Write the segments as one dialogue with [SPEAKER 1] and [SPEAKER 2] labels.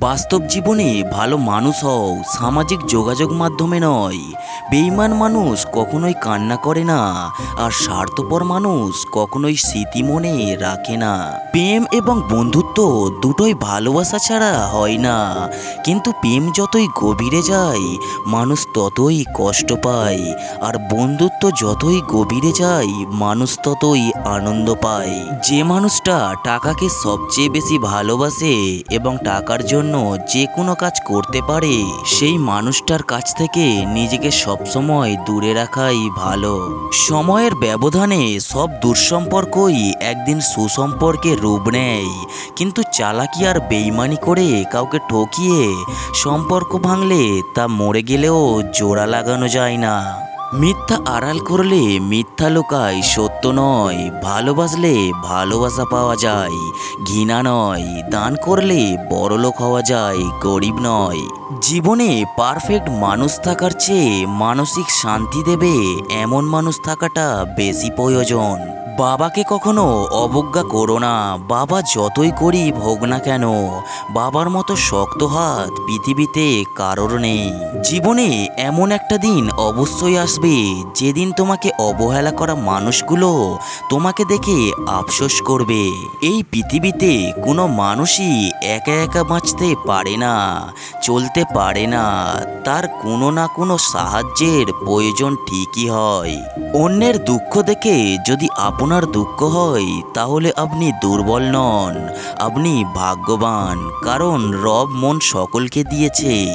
[SPEAKER 1] বাস্তব জীবনে ভালো মানুষ হও সামাজিক যোগাযোগ মাধ্যমে নয়। বেইমান মানুষ কখনোই কান্না করে না, আর স্বার্থপর মানুষ কখনোই স্মৃতি মনে রাখে না। প্রেম এবং বন্ধুত্ব দুটোই ভালোবাসা ছাড়া হয় না। কিন্তু প্রেম যতই গভীরে যায়, মানুষ ততই কষ্ট পায়, আর বন্ধুত্ব যতই গভীরে যায়, মানুষ ততই আনন্দ পায়। যে মানুষটা টাকাকে সবচেয়ে বেশি ভালোবাসে এবং টাকার জন্য যে কোনো কাজ করতে পারে, সেই মানুষটার কাছ থেকে নিজেকে সবসময় দূরে রাখাই ভালো। সময়ের ব্যবধানে সব দুঃসম্পর্কই একদিন সুসম্পর্কে রূপ নেয়। কিন্তু চালাকি আর বেইমানি করে কাউকে ঠকিয়ে সম্পর্ক ভাঙলে তা মরে গেলেও জোড়া লাগানো যায় না। মিথ্যা আড়াল করলে মিথ্যা লোকায় সত্য নয়, ভালোবাসলে ভালোবাসা পাওয়া যায়, ঘৃণা নয়, দান করলে বড়লোক হওয়া যায়, গরিব নয়। জীবনে পারফেক্ট মানুষ থাকার চেয়ে মানসিক শান্তি দেবে এমন মানুষ থাকাটা বেশি প্রয়োজন। বাবাকে কখনো অবজ্ঞা করো না। বাবা যতই গরিব হোক না কেন, বাবার মতো শক্ত হাত পৃথিবীতে কারোর নেই। জীবনে এমন একটা দিন অবশ্যই আসবে, যেদিন তোমাকে অবহেলা করা মানুষগুলো তোমাকে দেখে আফসোস করবে। এই পৃথিবীতে কোনো মানুষই একা একা বাঁচতে পারে না। চলতে পারে না। তার কোনো না কোনো সাহায্যের প্রয়োজন ঠিকই হয়। অন্যের দুঃখ দেখে যদি আপনার দুঃখ হয়, তাহলে আপনি দুর্বল নন। আপনি ভাগ্যবান, কারণ রব মন সকলকে দিয়েছে।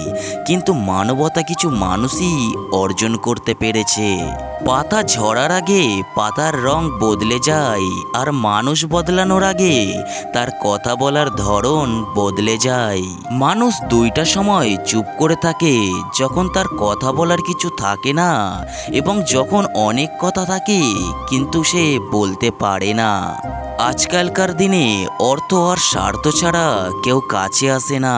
[SPEAKER 1] কিন্তু মানবতা কিছু মানুষই অর্জন করতে পেরেছে। পাতা ঝরার আগে পাতার রং বদলে যায় আর মানুষ বদলানোর আগে তার কথা বলার ধরন বদলে যায়। মানুষ দুইটা সময় চুপ করে থাকে যখন তার কথা বলার কিছু থাকে না এবং যখন অনেক কথা থাকে কিন্তু সে বলতে পারে না। আজকালকার দিনে অর্থ আর স্বার্থ ছাড়া কেউ কাছে আসে না।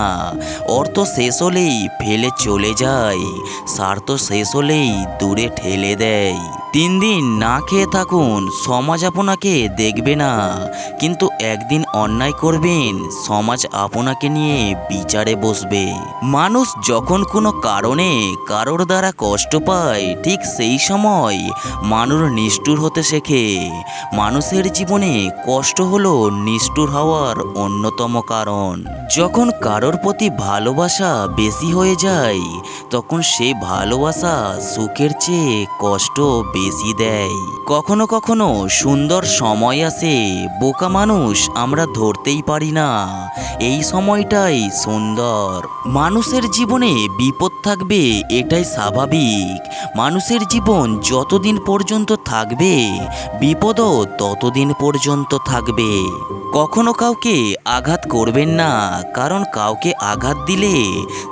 [SPEAKER 1] অর্থ শেষ হলেই ফেলে চলে যায়, স্বার্থ শেষ হলেই দূরে ঠেলে দেয়। তিন দিন না খেয়ে থাকুন, সমাজ আপনাকে দেখবে না। কিন্তু একদিন অন্যায় করবেন, সমাজ আপনাকে নিয়ে বিচারে বসবে। মানুষ যখন কোনো কারণে কারোর দ্বারা কষ্ট পায়, ঠিক সেই সময় মানুষ নিষ্ঠুর হতে শেখে। মানুষের জীবনে কষ্ট হলো নিষ্ঠুর হওয়ার অন্যতম কারণ। যখন কারোর প্রতি ভালোবাসা বেশি হয়ে যায়, তখন সেই ভালোবাসা সুখের চেয়ে কষ্ট বেশি দেয়। কখনো কখনো সুন্দর সময় আসে, বোকা মানুষ আমরা ধরতেই পারি না। এই সময়টাই সুন্দর। মানুষের জীবনে বিপদ থাকবে, এটাই স্বাভাবিক। মানুষের জীবন যতদিন পর্যন্ত থাকবে, বিপদও ততদিন পর্যন্ত থাকবে। কখনো কাউকে আঘাত করবেন না, কারণ কাউকে আঘাত দিলে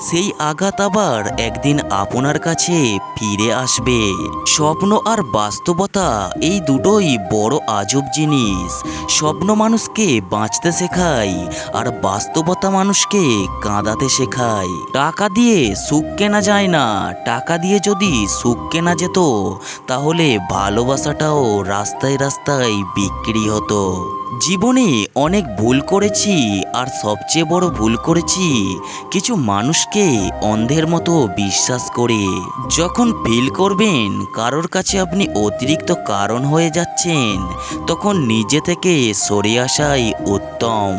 [SPEAKER 1] সেই আঘাত আবার একদিন আপনার কাছে ফিরে আসবে। স্বপ্ন আর বাস্তবতা এই দুটোই বড় আজব জিনিস। স্বপ্ন মানুষকে বাঁচতে শেখায় আর বাস্তবতা মানুষকে কাঁদাতে শেখায়। টাকা দিয়ে সুখ কেনা যায় না। টাকা দিয়ে যদি সুখ কেনা যেত, তাহলে ভালোবাসাটাও রাস্তায় রাস্তায় বিক্রি হতো। জীবনে অনেক ভুল করেছি আর সবচেয়ে বড় ভুল করেছি কিছু মানুষকে অন্ধের মতো বিশ্বাস করে। যখন ফিল করবেন কারোর কাছে আপনি অতিরিক্ত কারণ হয়ে যাচ্ছেন, তখন নিজে থেকে সরে আসাই উত্তম।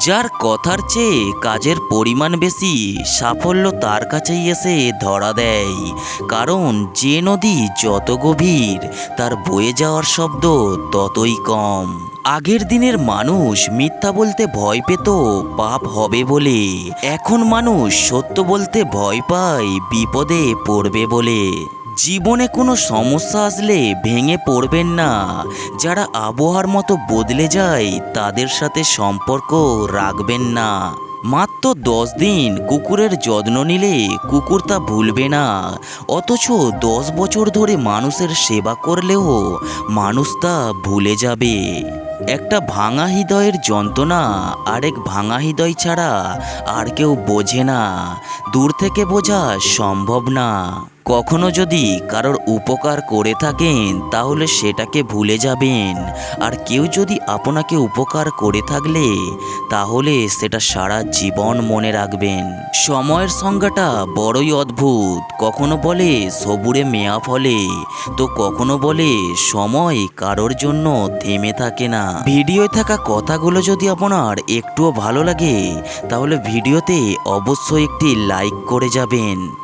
[SPEAKER 1] যার কথার চেয়ে কাজের পরিমাণ বেশি, সাফল্য তার কাছেই এসে ধরা দেয়। কারণ যে নদী যত গভীর, তার বয়ে যাওয়ার শব্দ ততই কম। আগের দিনের মানুষ মিথ্যা বলতে ভয় পেত, পাপ হবে বলে। এখন মানুষ সত্য বলতে ভয় পায়, বিপদে পড়বে বলে। জীবনে কোনো সমস্যা আসলে ভেঙে পড়বেন না। যারা আবহাওয়ার মতো বদলে যায়, তাদের সাথে সম্পর্ক রাখবেন না। মাত্র দশ দিন কুকুরের যত্ন নিলে কুকুর তা ভুলবে না। অথচ দশ বছর ধরে মানুষের সেবা করলেও মানুষ তা ভুলে যাবে। একটা ভাঙা হৃদয়ের যন্ত্রণা আরেক ভাঙা হৃদয় ছাড়া আর কেউ বোঝে না। দূর থেকে বোঝা সম্ভব না। কখনো যদি কারোর উপকার করে থাকেন, তাহলে সেটাকে ভুলে যাবেন। আর কেউ যদি আপনাকে উপকার করে থাকলে, তাহলে সেটা সারা জীবন মনে রাখবেন। সময়ের সংজ্ঞাটা বড়ই অদ্ভুত। কখনো বলে সবুরে মেয়া ফলে, তো কখনো বলে সময় কারোর জন্য থেমে থাকে না। ভিডিওয় থাকা কথাগুলো যদি আপনার একটুও ভালো লাগে, তাহলে ভিডিওতে অবশ্যই একটি লাইক করে যাবেন।